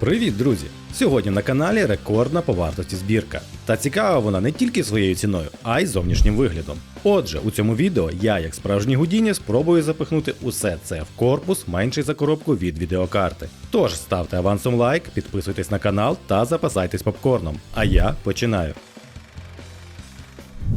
Привіт, друзі! Сьогодні на каналі рекордна по вартості збірка. Та цікава вона не тільки своєю ціною, а й зовнішнім виглядом. Отже, у цьому відео я, як справжній Гудіні, спробую запихнути усе це в корпус менший за коробку від відеокарти. Тож ставте авансом лайк, підписуйтесь на канал та запасайтесь попкорном. А я починаю.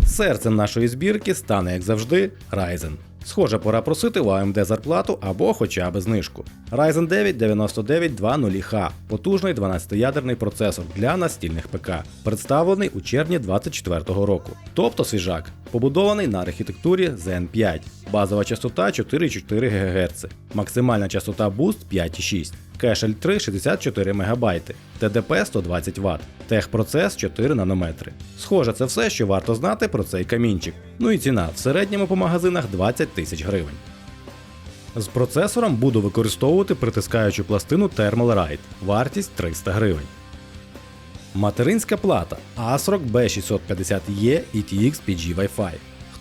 Серцем нашої збірки стане, як завжди, Ryzen. Схоже, пора просити у AMD зарплату або хоча б знижку. Ryzen 9 9920H потужний 12-ядерний процесор для настільних ПК, представлений у червні 2024 року. Тобто свіжак, побудований на архітектурі Zen 5, базова частота 4,4 ГГц, максимальна частота Boost 5,6, кеш L3 64 МБ, ТДП 120 Вт, техпроцес 4 нанометри. Схоже, це все, що варто знати про цей камінчик. Ну і ціна в середньому по магазинах 20 тисяч гривень. З процесором буду використовувати притискаючу пластину Thermalright, вартість 300 гривень. Материнська плата ASRock B650E ETX PG Wi-Fi.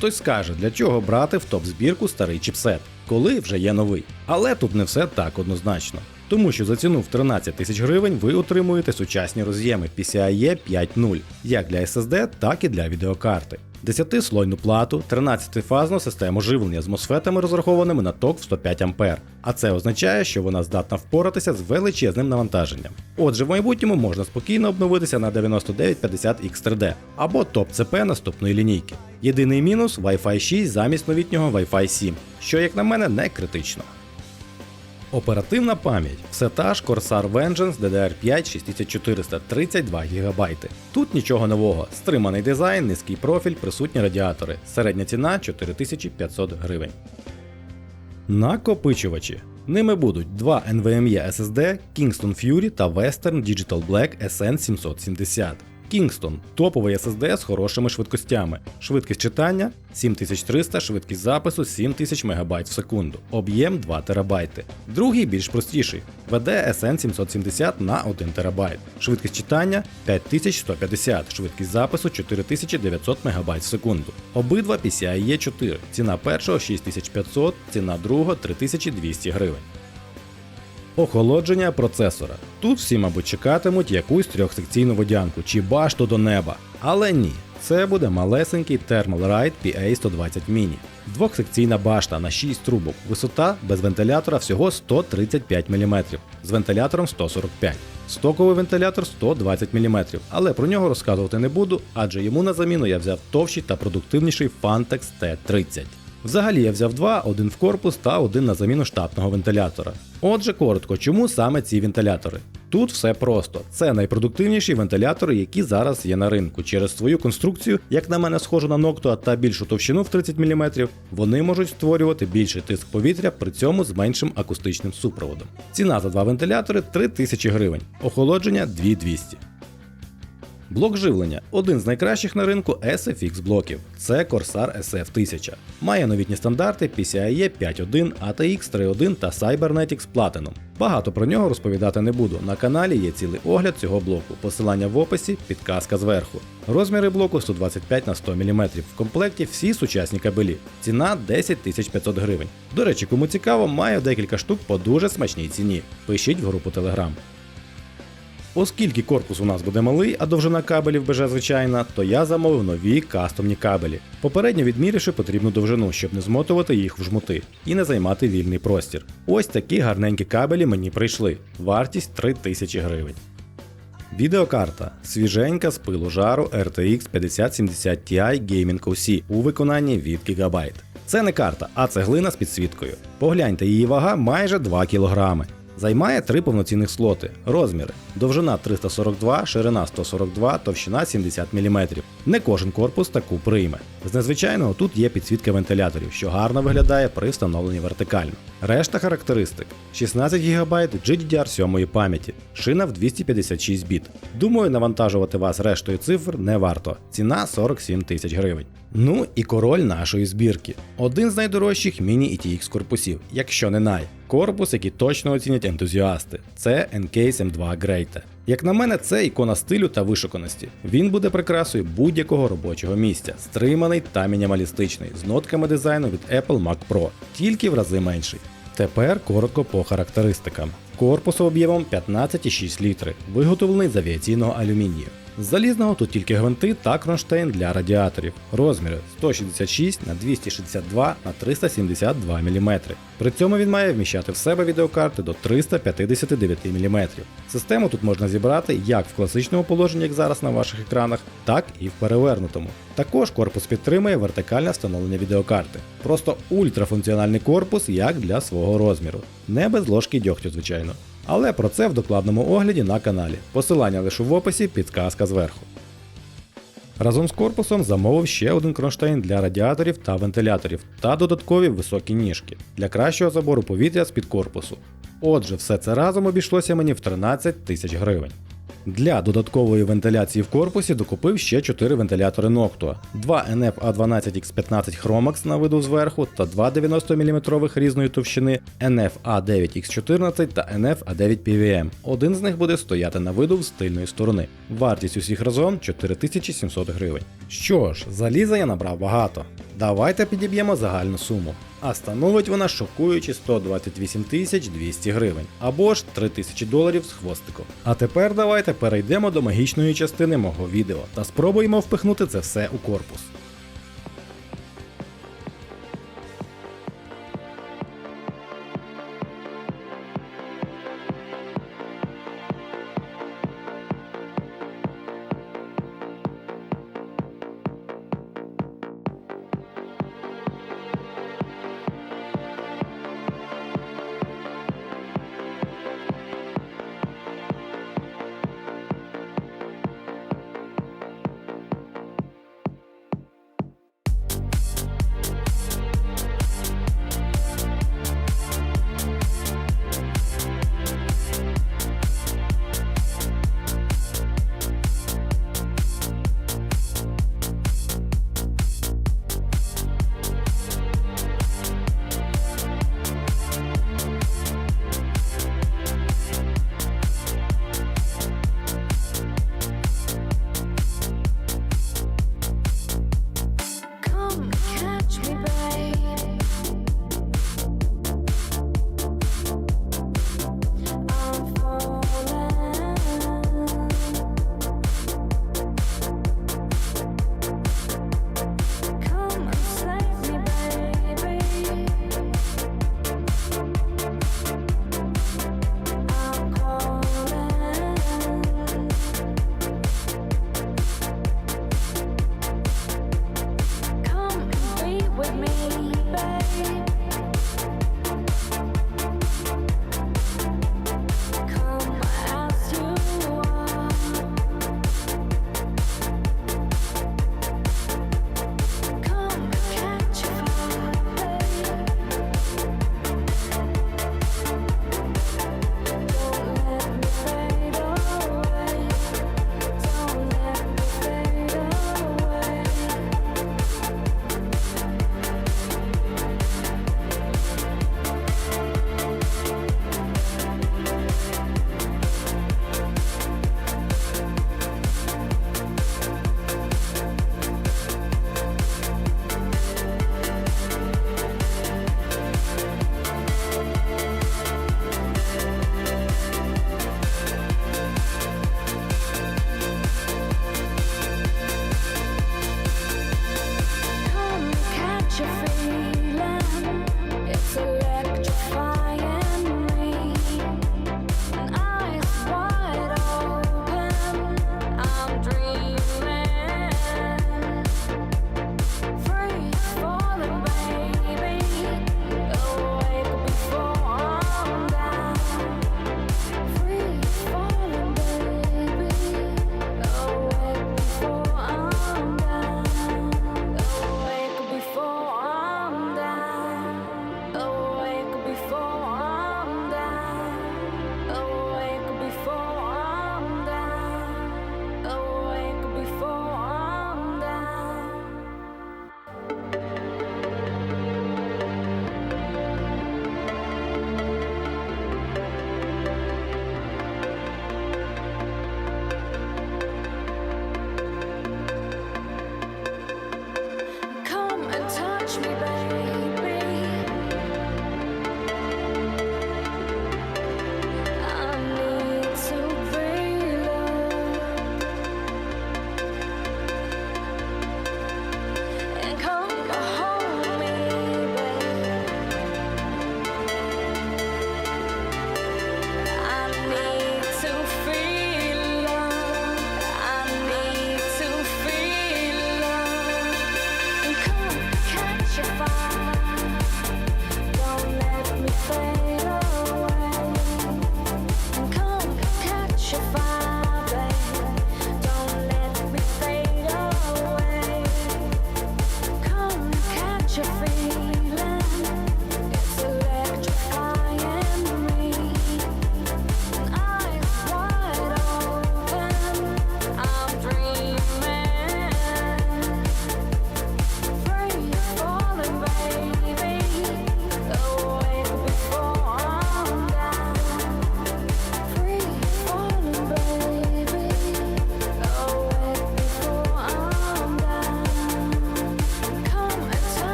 Хтось скаже, для чого брати в топ-збірку старий чіпсет, коли вже є новий. Але тут не все так однозначно. Тому що за ціну в 13 тисяч гривень ви отримуєте сучасні роз'єми PCIe 5.0 як для SSD, так і для відеокарти. 10-слойну плату, 13-фазну систему живлення з мосфетами розрахованими на ток в 105 А. А це означає, що вона здатна впоратися з величезним навантаженням. Отже, в майбутньому можна спокійно обновитися на 9950X3D або топ-ЦП наступної лінійки. Єдиний мінус Wi-Fi 6 замість новітнього Wi-Fi 7, що, як на мене, не критично. Оперативна пам'ять все та ж Corsair Vengeance DDR5 6400 32 ГБ. Тут нічого нового. Стриманий дизайн, низький профіль, присутні радіатори. Середня ціна 4500 гривень. Накопичувачі. Ними будуть два NVMe SSD Kingston Fury та Western Digital Black SN770. Kingston топовий SSD з хорошими швидкостями. Швидкість читання 7300, швидкість запису 7000 МБ в секунду, об'єм 2 ТБ. Другий більш простіший VD SN770 на 1 ТБ. Швидкість читання 5150, швидкість запису 4900 МБ в секунду. Обидва PCIe 4. Ціна першого 6500, ціна другого 3200 гривень. Охолодження процесора. Тут всі, мабуть, чекатимуть якусь трьохсекційну водянку чи башту до неба. Але ні, це буде малесенький Thermalright PA120 Mini. Двохсекційна башта на 6 трубок, висота без вентилятора всього 135 мм, з вентилятором 145 Стоковий вентилятор 120 мм, але про нього розказувати не буду, адже йому на заміну я взяв товщий та продуктивніший Fantex T30. Взагалі я взяв два, один в корпус та один на заміну штатного вентилятора. Отже, коротко, чому саме ці вентилятори? Тут все просто. Це найпродуктивніші вентилятори, які зараз є на ринку. Через свою конструкцію, як на мене, схожу на Noctua та більшу товщину в 30 мм, вони можуть створювати більший тиск повітря, при цьому з меншим акустичним супроводом. Ціна за два вентилятори 3000 гривень, охолодження 2200. Блок живлення один з найкращих на ринку SFX блоків. Це Corsair SF1000. Має новітні стандарти PCIe 5.1, ATX 3.1 та Cybernetics Platinum. Багато про нього розповідати не буду. На каналі є цілий огляд цього блоку. Посилання в описі, підказка зверху. Розміри блоку 125 на 100 мм. В комплекті всі сучасні кабелі. Ціна 10 500 гривень. До речі, кому цікаво, маю декілька штук по дуже смачній ціні. Пишіть в групу Telegram. Оскільки корпус у нас буде малий, а довжина кабелів БЖ звичайна, то я замовив нові кастомні кабелі. Попередньо відміривши потрібну довжину, щоб не змотувати їх в жмути і не займати вільний простір. Ось такі гарненькі кабелі мені прийшли. Вартість 3000 гривень. Відеокарта свіженька з пилу жару RTX 5070 Ti Gaming OC у виконанні від Gigabyte. Це не карта, а цеглина з підсвіткою. Погляньте, її вага майже 2 кг. Займає три повноцінних слоти. Розміри: довжина 342, ширина 142, товщина 70 мм. Не кожен корпус таку прийме. З незвичайного тут є підсвітка вентиляторів, що гарно виглядає при встановленні вертикально. Решта характеристик: 16 ГБ GDDR7 пам'яті, шина в 256 біт. Думаю, навантажувати вас рештою цифр не варто. Ціна 47 тисяч гривень. Ну і король нашої збірки. Один з найдорожчих міні-ETX корпусів, якщо не най. Корпус, який точно оцінять ентузіасти. Це Encase M2 Great. Як на мене, це ікона стилю та вишуканості. Він буде прикрасою будь-якого робочого місця, стриманий та мінімалістичний, з нотками дизайну від Apple Mac Pro, тільки в рази менший. тепер коротко по характеристикам. Корпус об'ємом 15,6 літри, виготовлений з авіаційного алюмінію. З залізного тут тільки гвинти та кронштейн для радіаторів. Розміри 166 на 262 на 372 мм. При цьому він має вміщати в себе відеокарти до 359 мм. Систему тут можна зібрати як в класичному положенні, як зараз на ваших екранах, так і в перевернутому. Також корпус підтримує вертикальне встановлення відеокарти. Просто ультрафункціональний корпус як для свого розміру. Не без ложки дьогтю, звичайно. Але про це в докладному огляді на каналі. Посилання лише в описі, підказка зверху. Разом з корпусом замовив ще один кронштейн для радіаторів та вентиляторів та додаткові високі ніжки для кращого забору повітря з-під корпусу. Отже, все це разом обійшлося мені в 13 тисяч гривень. Для додаткової вентиляції в корпусі докупив ще 4 вентилятори Noctua, 2 NF A12X15 Chromax на виду зверху та 2 90 мм різної товщини NF A9X14 та NF A9 PVM. Один з них буде стояти на виду з тильної сторони. Вартість усіх разом 4700 гривень. Що ж, заліза я набрав багато. Давайте підіб'ємо загальну суму. А становить вона шокуючі 128 200 гривень або ж 3 тисячі доларів з хвостиком. А тепер давайте перейдемо до магічної частини мого відео та спробуємо впихнути це все у корпус.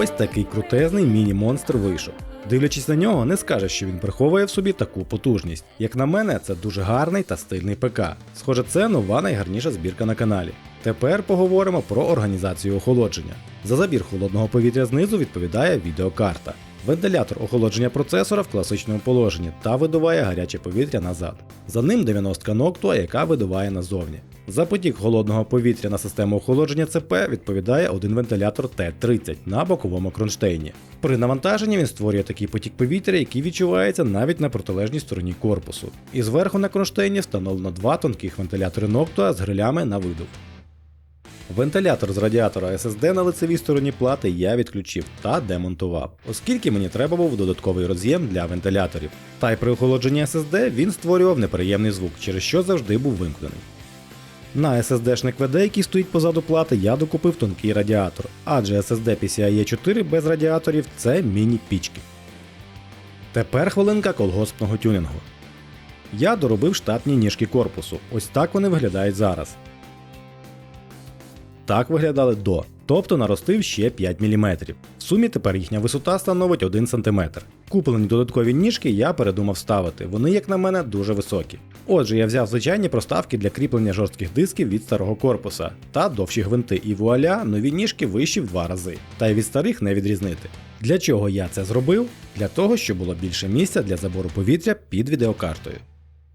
Ось такий крутезний міні-монстр вийшов. Дивлячись на нього, не скажеш, що він приховує в собі таку потужність. Як на мене, це дуже гарний та стильний ПК. Схоже, це нова найгарніша збірка на каналі. Тепер поговоримо про організацію охолодження. За забір холодного повітря знизу відповідає відеокарта. Вентилятор охолодження процесора в класичному положенні та видуває гаряче повітря назад. За ним 90 Noctua, яка видуває назовні. За потік холодного повітря на систему охолодження ЦП відповідає один вентилятор Т-30 на боковому кронштейні. При навантаженні він створює такий потік повітря, який відчувається навіть на протилежній стороні корпусу. І зверху на кронштейні встановлено два тонких вентилятори Noctua з грилями на видув. Вентилятор з радіатора SSD на лицевій стороні плати я відключив та демонтував, оскільки мені треба був додатковий роз'єм для вентиляторів. Та й при охолодженні SSD він створював неприємний звук, через що завжди був вимкнений. На SSD-шник VD, який стоїть позаду плати, я докупив тонкий радіатор, адже SSD PCIe 4 без радіаторів це міні-пічки. Тепер хвилинка колгоспного тюнінгу. Я доробив штатні ніжки корпусу. Ось так вони виглядають зараз. Так виглядали до, тобто наростив ще 5 мм. В сумі тепер їхня висота становить 1 см. Куплені додаткові ніжки я передумав ставити, вони, як на мене, дуже високі. Отже, я взяв звичайні проставки для кріплення жорстких дисків від старого корпуса та довші гвинти, і вуаля, нові ніжки вищі в два рази, та й від старих не відрізнити. Для чого я це зробив? Для того, щоб було більше місця для забору повітря під відеокартою.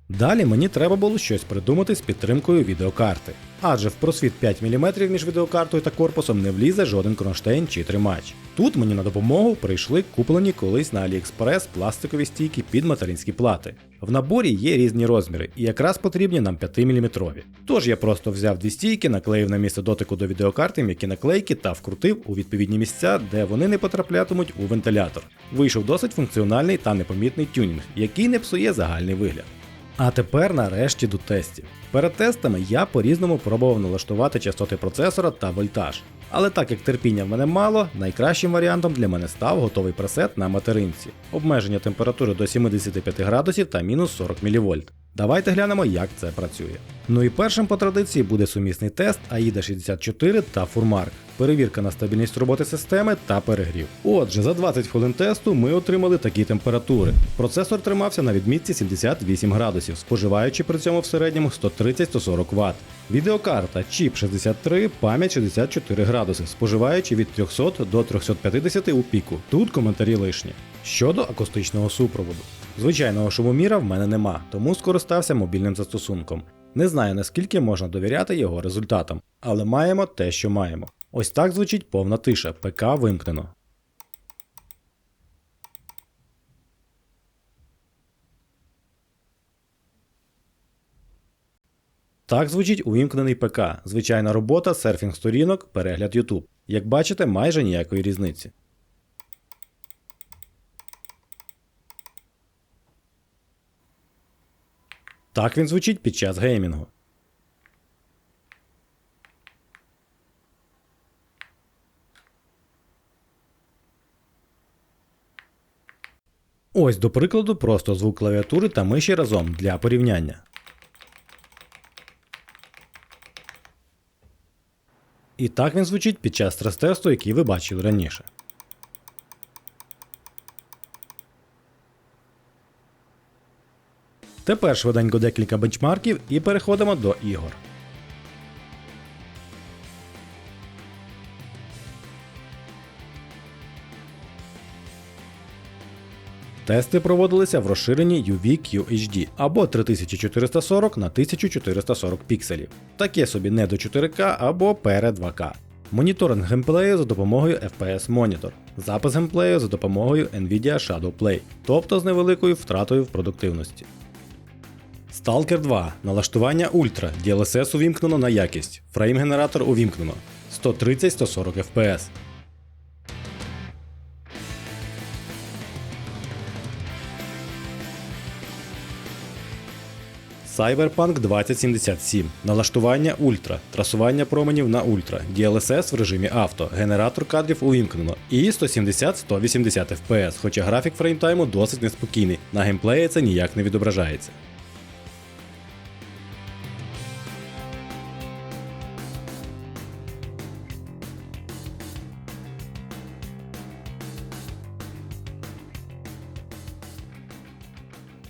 Далі мені треба було щось придумати з підтримкою відеокарти, адже в просвіт 5 мм між відеокартою та корпусом не влізе жоден кронштейн чи тримач. Тут мені на допомогу прийшли куплені колись на AliExpress пластикові стійки під материнські плати. В наборі є різні розміри, і якраз потрібні нам 5 мм. Тож я просто взяв дві стійки, наклеїв на місце дотику до відеокарти м'які наклейки та вкрутив у відповідні місця, де вони не потраплятимуть у вентилятор. Вийшов досить функціональний та непомітний тюнінг, який не псує загальний вигляд. А тепер нарешті до тестів. Перед тестами я по-різному пробував налаштувати частоти процесора та вольтаж. Але так як терпіння в мене мало, найкращим варіантом для мене став готовий пресет на материнці. Обмеження температури до 75 градусів та мінус 40 мВ. Давайте глянемо, як це працює. Ну і першим по традиції буде сумісний тест AIDA 64 та Furmark. Перевірка на стабільність роботи системи та перегрів. Отже, за 20 хвилин тесту ми отримали такі температури. Процесор тримався на відмітці 78 градусів, споживаючи при цьому в середньому 130-140 Вт. Відеокарта чіп 63, пам'ять 64 градуси, споживаючи від 300 до 350 у піку. Тут коментарі лишні. Щодо акустичного супроводу. Звичайного шумоміра в мене нема, тому скористався мобільним застосунком. Не знаю наскільки можна довіряти його результатам, але маємо те, що маємо. Ось так звучить повна тиша, ПК вимкнено. Так звучить увімкнений ПК, звичайна робота, серфінг сторінок, перегляд YouTube. Як бачите, майже ніякої різниці. Так він звучить під час геймінгу. Ось до прикладу, просто звук клавіатури та миші разом для порівняння. І так він звучить під час стрес-тесту, який ви бачили раніше. Тепер швиденько декілька бенчмарків і переходимо до ігор. Тести проводилися в розширенні UV QHD або 3440 на 1440 пікселів. Таке собі не до 4К або перед 2К. Моніторинг геймплею за допомогою FPS Monitor, запис геймплею за допомогою Nvidia Shadow Play, тобто з невеликою втратою в продуктивності. Stalker 2. Налаштування Ультра. DLSS увімкнено на якість. Фрейм-генератор увімкнено. 130-140 FPS. Cyberpunk 2077. Налаштування Ультра. Трасування променів на Ультра. DLSS в режимі авто. Генератор кадрів увімкнено. І 170-180 FPS, хоча графік фреймтайму досить неспокійний. На геймплеї це ніяк не відображається.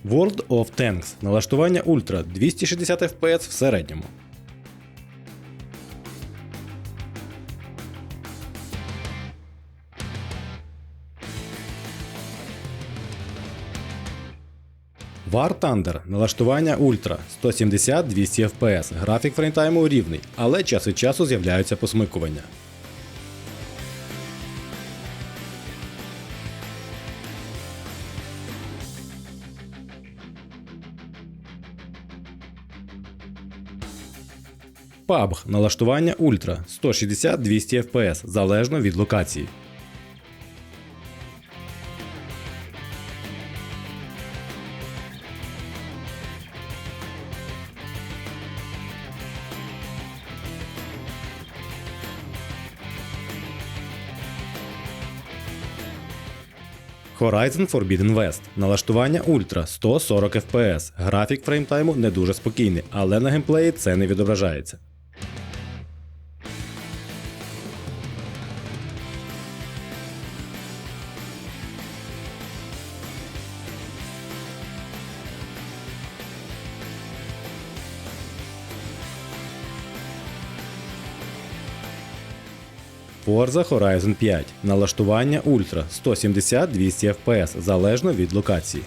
World of Tanks. Налаштування Ультра 260 FPS в середньому. War Thunder. Налаштування Ультра 170-200 FPS. Графік фреймтайму рівний, але час від часу з'являються посмикування. PUBG. Налаштування Ультра 160-200 FPS залежно від локації. Horizon Forbidden West. Налаштування Ультра 140 FPS. Графік фреймтайму не дуже спокійний, але на геймплеї це не відображається. Forza Horizon 5. Налаштування Ультра 170-200 FPS залежно від локації.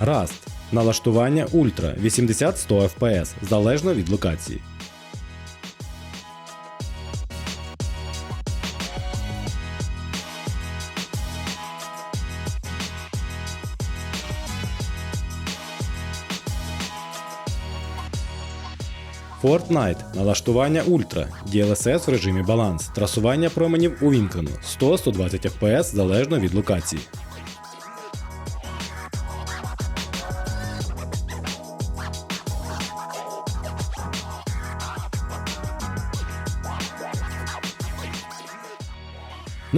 Rust. Налаштування Ультра 80-100 FPS залежно від локації. Fortnite. Налаштування Ультра. DLSS в режимі баланс. Трасування променів увімкнено. 100-120 FPS залежно від локації.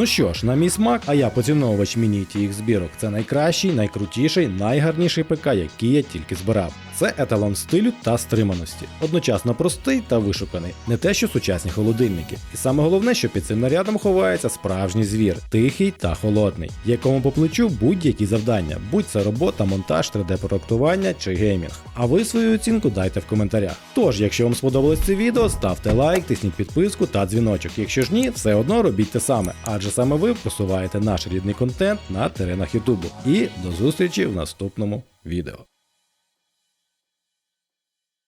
Ну що ж, на мій смак, а я поціновувач міні TX збірок. Це найкращий, найкрутіший, найгарніший ПК, який я тільки збирав. Це еталон стилю та стриманості. Одночасно простий та вишуканий, не те, що сучасні холодильники. І саме головне, що під цим нарядом ховається справжній звір, тихий та холодний, якому по плечу будь-які завдання, будь це робота, монтаж, 3D-проектування чи геймінг. А ви свою оцінку дайте в коментарях. Тож, якщо вам сподобалось це відео, ставте лайк, тисніть підписку та дзвіночок. Якщо ж ні, все одно робіть те саме, адже саме ви просуваєте наш рідний контент на теренах Ютубу. І до зустрічі в наступному відео.